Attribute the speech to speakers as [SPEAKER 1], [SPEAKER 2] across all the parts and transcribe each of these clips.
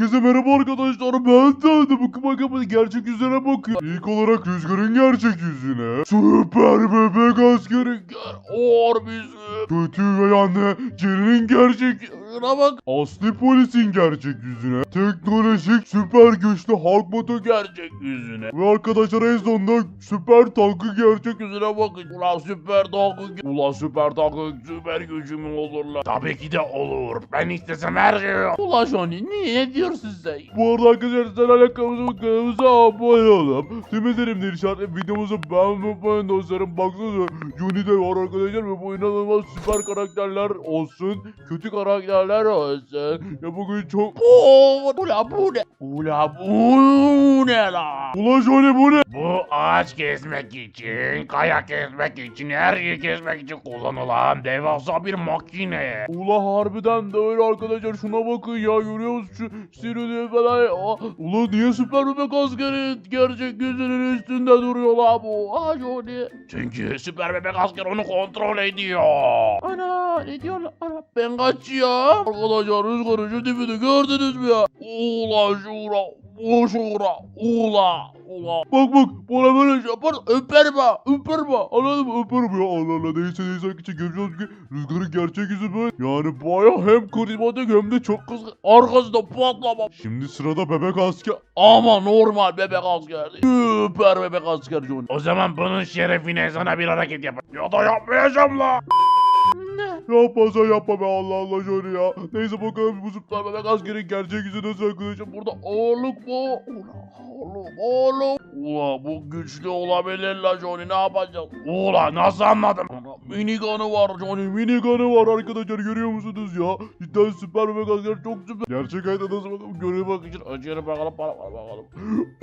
[SPEAKER 1] Herkese merhaba arkadaşlar ben Dağda bakın bakın gerçek yüzüne bakıyor. İlk olarak Rüzgar'ın gerçek yüzüne. Süper bebek askeri Orbisi. Kötü ve anne Jerry'nin gerçek yüzüne bak. Aslı polisin gerçek yüzüne. Teknolojik süper güçlü Hulk botu gerçek yüzüne. Ve arkadaşlar en sonunda süper tankı gerçek yüzüne bakın. Ulan süper tankı Ulan süper tankı süper gücü mü olur lan?
[SPEAKER 2] Tabii ki de olur. Ben istesem her şey.
[SPEAKER 3] Ulan Johnny niye diyorsun sen?
[SPEAKER 1] Bu arada arkadaşlar sen hala kanalımıza abone olun. Tüm ederimleri işaretle videomuzu beğenmeyi unutmayın dostlarım. Baksanıza Johnny de var arkadaşlar ve bu inanılmaz süper karakterler olsun. Kötü karakterler olsun. Ya bugün çok...
[SPEAKER 3] Oo, ula bu ne? Ula bu ne la?
[SPEAKER 1] Ulan Johnny bu ne?
[SPEAKER 2] Bu ağaç kesmek için, kaya kesmek için, her şeyi kesmek için kullanılan devasa bir makine.
[SPEAKER 1] Ula harbiden de öyle arkadaşlar şuna bakın ya görüyor musun şu sirili falan Aa, Ula niye süper bebek askeri gerçek yüzünün üstünde duruyor la bu Aa Johnny
[SPEAKER 2] Çünkü süper bebek asker onu kontrol ediyor.
[SPEAKER 3] Ana ne diyorlar? Ana ben kaçıyorum.
[SPEAKER 1] Arkadaşlar rüzgarın tipini gördünüz mü ya? Ula şura bu şura Ula Ula Bak bak bana böyle şey yapar öperme öperme. Anladın mı? Öperim ya Allah Allah. Neyse neyse arkadaşlar görüyoruz ki rüzgarın gerçek yüzü böyle Yani baya hem karizmatik hem de çok kızgın arkasında patlama. Şimdi sırada bebek asker ama normal bebek asker değil. Süper bebek asker Johnny.
[SPEAKER 2] O zaman bunun şerefine sana bir hareket yap. Ya da yapmayacağım la.
[SPEAKER 1] Yapma sen yapma be Allah Allah Johnny ya Neyse bakalım bu bebek askerin gerçek yüzü nasıl arkadaşlar burada ağırlık bu Ula ağırlık ağırlık Ula bu güçlü olabilir la Johnny ne yapacağız
[SPEAKER 2] Ula nasıl anladın?
[SPEAKER 1] Ana, Minigun'u var Johnny minigun'u var arkadaşlar görüyor musunuz ya? Cidden süper bebek asker çok süper. Gerçek hayatta nasıl bakalım görev bakışın acıyorum bakalım para var bakalım.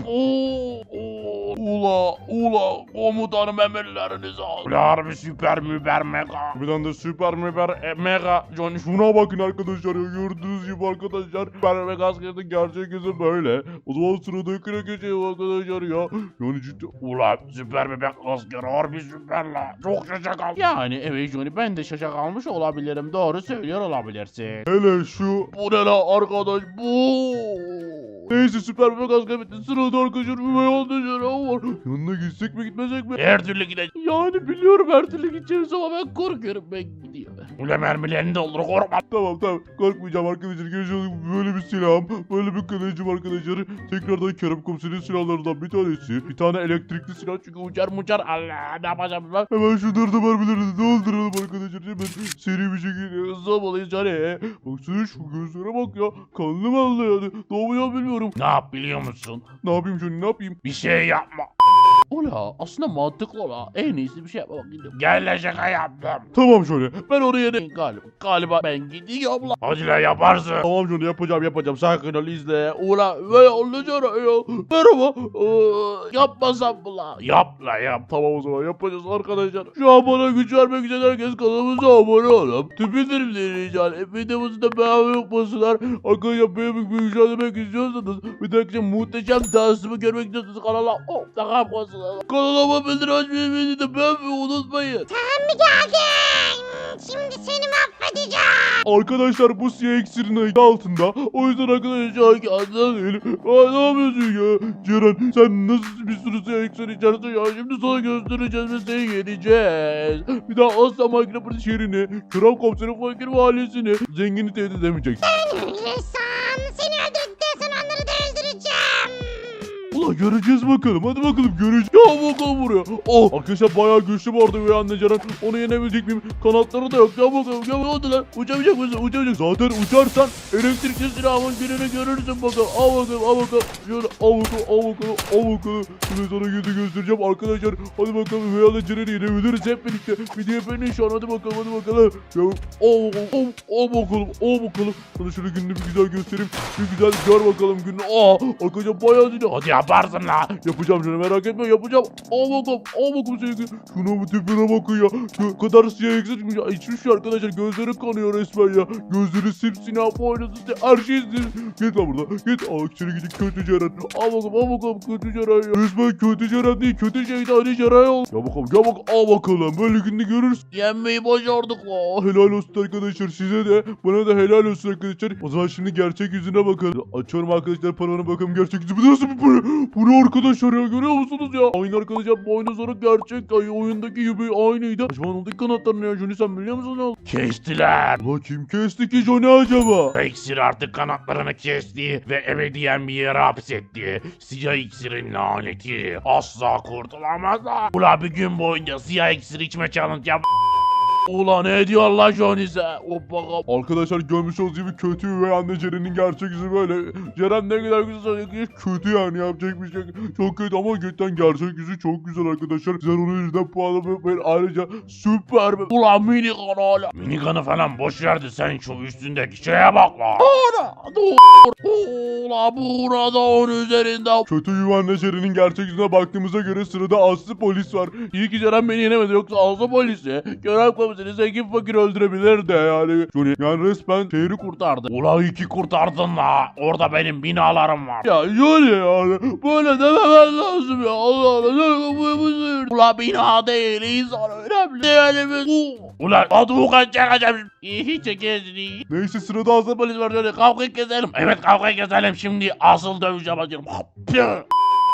[SPEAKER 1] Oo, oo, ula ula komutanım emirlerinizi al.
[SPEAKER 2] Ula harbi süper müber mega.
[SPEAKER 1] Bir tane de süper meper e, mega Johnny şuna bakın arkadaşlar ya gördüğünüz gibi arkadaşlar süper bebek askerin gerçek yüzü böyle. O zaman sıradakine geçelim arkadaşlar ya. Yani cidden
[SPEAKER 2] Ula süper bebek asker harbi süper la. Çok şaşakal.
[SPEAKER 3] Yani evet Johnny ben de şaşa kalmış olabilirim. Doğru söylüyor olabilirsin.
[SPEAKER 1] Hele şu bu ne la arkadaş bu. Neyse süper bebek asker bitti. Sırada arkadaşlar bir beyaz dışarı var. Yanına gitsek mi gitmesek mi?
[SPEAKER 2] Her türlü gidecek.
[SPEAKER 3] Yani biliyorum her türlü gideceğiz ama ben korkuyorum ben gidiyorum.
[SPEAKER 2] Ula mermilerini doldur korkma.
[SPEAKER 1] Tamam tamam korkmayacağım arkadaşlar. Görüşürüz. Böyle bir silahım. Böyle bir kılıcım arkadaşlar. Tekrardan Kerem Komiser'in silahlarından bir tanesi. Bir tane elektrikli silah çünkü uçar muçar.
[SPEAKER 2] Allah ne yapacağım ben?
[SPEAKER 1] Hemen şunları da mermilerini dolduralım arkadaşlar. Hemen seri bir şekilde hızlı olmalıyız hani. Baksana şu gözlere bak ya. Kanlı mallı yani. Ne yapacağım bilmiyorum.
[SPEAKER 2] Ne yap biliyor musun?
[SPEAKER 1] Ne yapayım şunu ne yapayım?
[SPEAKER 2] Bir şey yapma.
[SPEAKER 3] Ola aslında mantıklı ola. En iyisi bir şey yapmak gidiyorum.
[SPEAKER 2] Gel şaka yaptım.
[SPEAKER 1] Tamam şöyle.
[SPEAKER 3] Ben oraya ne? Galiba, galiba ben gidiyorum la.
[SPEAKER 2] Hadi la yaparsın.
[SPEAKER 1] Tamam şunu yapacağım yapacağım. Sakin ol izle.
[SPEAKER 3] Ula ve olacak ya. Merhaba. Ee, yapmasam mı la?
[SPEAKER 2] Yap la yap.
[SPEAKER 1] Tamam o zaman yapacağız arkadaşlar. Şu an bana güç vermek için herkes kanalımıza abone. Tüm indirimleri rica ederim. Videomuzu da beğenmeyi unutmasınlar. Arkadaşlar benim bir mücadele istiyorsanız bir dakika muhteşem dansımı görmek istiyorsanız kanala oh, takam basın. Kanalıma bildirim açmayı ve de beğenmeyi unutmayın.
[SPEAKER 4] Sen mi geldin? Şimdi seni mahvedeceğim.
[SPEAKER 1] Arkadaşlar bu siyah iksirin altında. O yüzden arkadaşlar kendine değilim. Aa, ne yapıyorsun ya? Ceren sen nasıl bir sürü siyah iksir içersin ya? Şimdi sana göstereceğiz ve seni yeneceğiz. Bir daha asla Minecraft'ın şehrini, Kral Komiserin fakir mahallesini, zengini tehdit edemeyeceksin.
[SPEAKER 4] Seni öldürdükten sonra onları da öldüreceğim.
[SPEAKER 1] Ulan göreceğiz bakalım. Hadi bakalım göreceğiz. Ya bakalım buraya. Oh arkadaşlar bayağı güçlü bu arada bir anne Ceren. Onu yenebilecek miyim? Kanatları da yok. Ya bakalım. Ya ne oldu lan? Uçamayacak mısın? Uçamayacak. Zaten uçarsan elektrikli silahımın birini görürsün bakalım. Al bakalım. Al bakalım. Şöyle al bakalım. Al bakalım. Al bakalım. Şimdi sana yüzü göstereceğim arkadaşlar. Hadi bakalım. Veya Ceren'i yenebiliriz hep birlikte. Video yapın şu an. Hadi bakalım. Hadi bakalım. Ya al bakalım. Al, al bakalım. Al bakalım. Sana şöyle gününü bir güzel göstereyim. Bir güzel gör bakalım gününü. Aa arkadaşlar bayağı zili.
[SPEAKER 2] Hadi yaparsın. Yaparsın la.
[SPEAKER 1] Yapacağım şunu merak etme yapacağım. Al bakalım al bakalım sevgili. Şuna bu tipine bakın ya. Ne kadar siyah içmiş ya arkadaşlar gözleri kanıyor resmen ya. Gözleri simsiyah boynuzu siyah. Her şey sim- Git lan burada. Git. Al içeri gidin kötü Ceren. Al bakalım al bakalım kötü Ceren ya. Resmen kötü Ceren değil kötü şeytani Ceren ol. Ya bakalım ya bak al bakalım. Böyle günde görürsün. Yenmeyi başardık la. Helal olsun arkadaşlar size de. Bana da helal olsun arkadaşlar. O zaman şimdi gerçek yüzüne bakalım. Açıyorum arkadaşlar paranı bakalım gerçek yüzü. Bu nasıl bir para? Bu ne arkadaşlar ya görüyor musunuz ya? Aynı arkadaşlar boynuzları gerçek. Ay, oyundaki gibi aynıydı. Acaba ne oldu kanatlarını ya? Johnny sen biliyor musun ne oldu?
[SPEAKER 2] Kestiler.
[SPEAKER 1] Ulan kim kesti ki Johnny acaba?
[SPEAKER 2] İksir artık kanatlarını kesti ve ebediyen bir yere hapsetti. Siyah iksirin laneti. Asla kurtulamazlar. Ula bir gün boyunca siyah iksir içme challenge yap.
[SPEAKER 1] Ulan ne diyor lan Johnny sen? Hoppa kap. Arkadaşlar görmüş olduğunuz gibi kötü üvey anne Ceren'in gerçek yüzü böyle. Ceren ne kadar güzel söylüyor kötü yani yapacak bir şey. Çok kötü ama gerçekten gerçek yüzü çok güzel arkadaşlar. Sizler onun yüzünden puanlamı ben ayrıca süper. Ulan mini kanala.
[SPEAKER 2] Minigun'u falan boş verdi sen şu üstündeki şeye bak la.
[SPEAKER 1] Ana dur. Ulan burada onun üzerinde. Kötü anne Ceren'in gerçek yüzüne baktığımıza göre sırada Aslı polis var. İyi ki Ceren beni yenemedi yoksa Aslı polisi. Görev komiseri zengin fakir öldürebilirdi yani. Johnny yani resmen şehri kurtardı.
[SPEAKER 2] Ula iki kurtardın la. Orada benim binalarım var.
[SPEAKER 1] Ya Johnny yani böyle dememen lazım ya Allah Allah. Bu bu Ula bina değil insan önemli. Yani biz...
[SPEAKER 2] Ula avukat çekeceğim. İyi çekeceğim.
[SPEAKER 1] Neyse sırada Aslı polis var Johnny kavga keselim.
[SPEAKER 2] Evet kavga keselim şimdi asıl dövüşe başlayalım.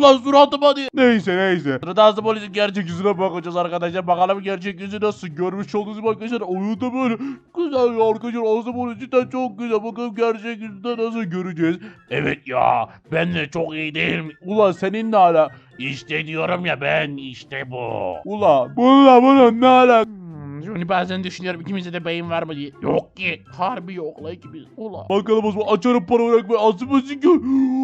[SPEAKER 1] Lan suratıma diye. Neyse neyse. Sırada polisin gerçek yüzüne bakacağız arkadaşlar. Bakalım gerçek yüzü nasıl. Görmüş olduğunuz gibi arkadaşlar oyunda böyle güzel ya arkadaşlar. Aslı polis cidden çok güzel. Bakalım gerçek yüzünde nasıl göreceğiz.
[SPEAKER 2] Evet ya ben de çok iyi değil mi?
[SPEAKER 1] Ulan senin ne ala?
[SPEAKER 2] İşte diyorum ya ben işte bu.
[SPEAKER 1] Ulan bununla bunun ne ala?
[SPEAKER 2] Johnny bazen düşünüyorum ikimizde de beyin var mı diye. Yok ki.
[SPEAKER 1] Harbi yok la ikimiz. Ulan. Bakalım o zaman açarım para olarak Aslı polisin gör.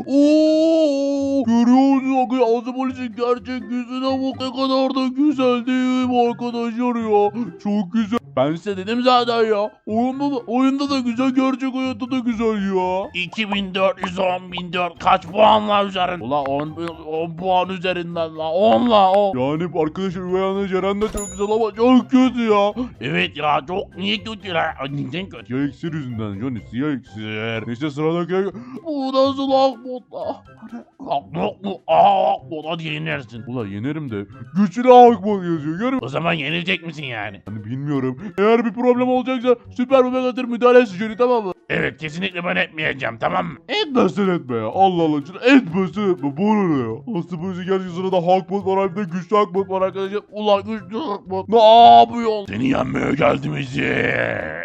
[SPEAKER 1] Ooo. Görüyor musun arkadaşlar? Aslı polisin gerçek yüzüne bak. Ne kadar da güzel değil mi arkadaşlar ya? Çok güzel. Ben size dedim zaten ya. Oyunda da, oyunda da güzel, gerçek hayatta da güzel ya.
[SPEAKER 2] 2410 1004 kaç puanla üzerin?
[SPEAKER 1] Ula 10, 10 puan üzerinden la 10 la 10. Yani arkadaşlar üvey anne Ceren de çok güzel ama çok kötü ya.
[SPEAKER 2] Evet ya çok niye kötü la? Neden kötü?
[SPEAKER 1] Siyah iksir yüzünden Johnny siyah iksir. Neyse sıradaki Bu nasıl akbot la?
[SPEAKER 2] Yok mu? Aa bu da yenersin.
[SPEAKER 1] Ula yenerim de güçlü akbot yazıyor musun?
[SPEAKER 2] O zaman yenilecek misin yani?
[SPEAKER 1] Hani bilmiyorum. Eğer bir problem olacaksa süper atır müdahalesi Johnny tamam mı?
[SPEAKER 2] Evet kesinlikle ben etmeyeceğim tamam mı?
[SPEAKER 1] Etmesin etme ya. Allah Allah. Şunu etmesin etme. Bu ne ya? Aslı bu işin gerçek sırada Hulkbot var. Hem de güçlü Hulkbot var arkadaşlar. Ulan güçlü Hulkbot. Ne yapıyorsun?
[SPEAKER 2] Seni yenmeye geldim izi.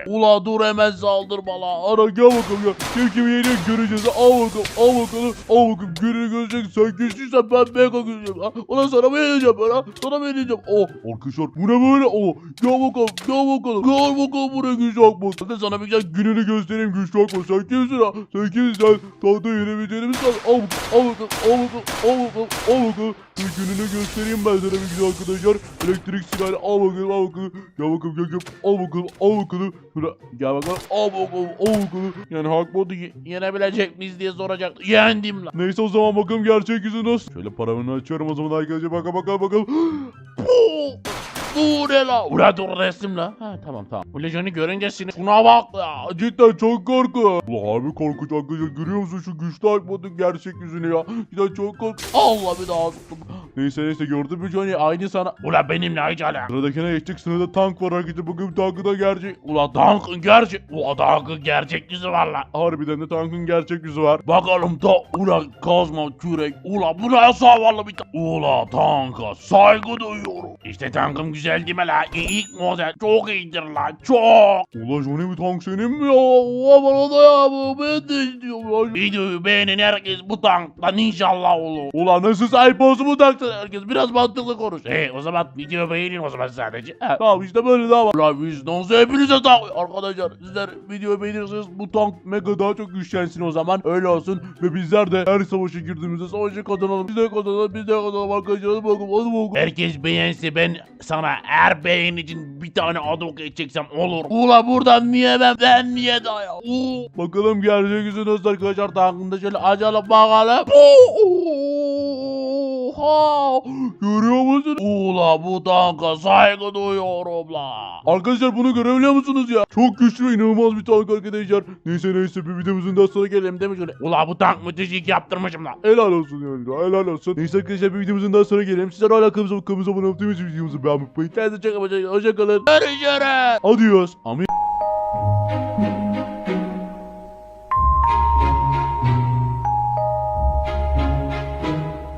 [SPEAKER 1] Ula dur hemen saldırma la. Ara gel bakalım ya. Kim kimi yeniyor göreceğiz. Al bakalım. Al bakalım. Al bakalım. Gününü göreceksin. Sen güçlüysen ben mega güçlüyüm. Ulan sana mı yeneceğim ben ha? Sana mı yeneceğim? Oh. Arkadaşlar bu ne böyle? Oh. Gel bakalım. Gel bakalım. Gel bakalım buraya Hulkbot. Ben de sana bir güzel gününü göstereyim güçlü Hulkbot. Sen kimsin ha? Sen kimsin? Tahta yenebileceğini sandın? Al bakalım. Al bakalım. Al bakalım. Al bakalım. Al gününü göstereyim ben sana bir güzel arkadaşlar. Elektrik silahı al bakalım. Al bakalım. Gel bakalım. Gel gel. Al bakalım. Al bakalım. Şöyle gel bakalım. Al bakalım. Al bakalım. Yani Hulkbot'u ye- yenebilecek miyiz diye soracaktı. Yendim lan. Neyse o zaman bakalım gerçek yüzü nasıl? Şöyle paramını açıyorum o zaman arkadaşlar. Bakalım bakalım bakalım. Bu. Bu ne la?
[SPEAKER 2] Ula dur resim la. Ha tamam tamam. Ula Johnny görünce sinir. Şuna bak ya.
[SPEAKER 1] Cidden çok korkunç. Ulan harbi korkunç arkadaşlar. Görüyor musun şu güçlü Hulkbot'un gerçek yüzünü ya? Cidden çok korkunç. Allah bir daha tuttum. Neyse neyse gördün mü Johnny? Aynı sana.
[SPEAKER 2] Ula benimle alakası.
[SPEAKER 1] Sıradakine geçtik. Sırada tank var arkadaşlar. Bugün tankı da gerçek.
[SPEAKER 2] Ula tankın gerçek. Ula tankın gerçek yüzü var la.
[SPEAKER 1] Harbiden de tankın gerçek yüzü var.
[SPEAKER 2] Bakalım da ula kazma kürek. Ula bu ne zavallı bir ta- Ula tanka saygı duyuyorum. İşte tankım güzel değil mi la? İlk model çok iyidir la. Çok.
[SPEAKER 1] Ulan Johnny bir tank senin mi ya? Allah bana da ya bu. Ben de istiyorum.
[SPEAKER 2] Videoyu beğenen herkes bu tanktan inşallah olur.
[SPEAKER 1] Ulan nasıl sahip olsun bu tankta herkes? Biraz mantıklı konuş.
[SPEAKER 2] E o zaman video beğenin o zaman sadece.
[SPEAKER 1] Ha, tamam işte böyle daha var. Ulan vicdansı hepinize tank. Arkadaşlar sizler videoyu beğenirseniz bu tank mega daha çok güçlensin o zaman. Öyle olsun. Ve bizler de her savaşa girdiğimizde savaşı kazanalım. Biz de kazanalım. Biz de kazanalım arkadaşlar. Hadi bakalım. Hadi bakalım.
[SPEAKER 2] Herkes beğense ben sana her beğen için bir tane advokat çeksem olur. Ula buradan niye ben ben niye daha ya?
[SPEAKER 1] Bakalım gerçek yüzü nasıl arkadaşlar tankında şöyle açalım bakalım. Oha! Görüyor musun?
[SPEAKER 2] Ula bu tanka saygı duyuyorum la.
[SPEAKER 1] Arkadaşlar bunu görebiliyor musunuz ya? Çok güçlü ve inanılmaz bir tank arkadaşlar. Neyse neyse bir videomuzun daha sonra gelelim değil mi şöyle?
[SPEAKER 2] Ula bu tank müthiş ilk yaptırmışım la.
[SPEAKER 1] Helal olsun yani helal olsun. Neyse arkadaşlar bir videomuzun daha sonra gelelim. Sizler hala kanalımıza, abone olduğunuz videomuzu beğenmeyi unutmayın. Kendinize çok iyi bakın. Hoşçakalın.
[SPEAKER 2] Görüşürüz.
[SPEAKER 1] Adios. Ami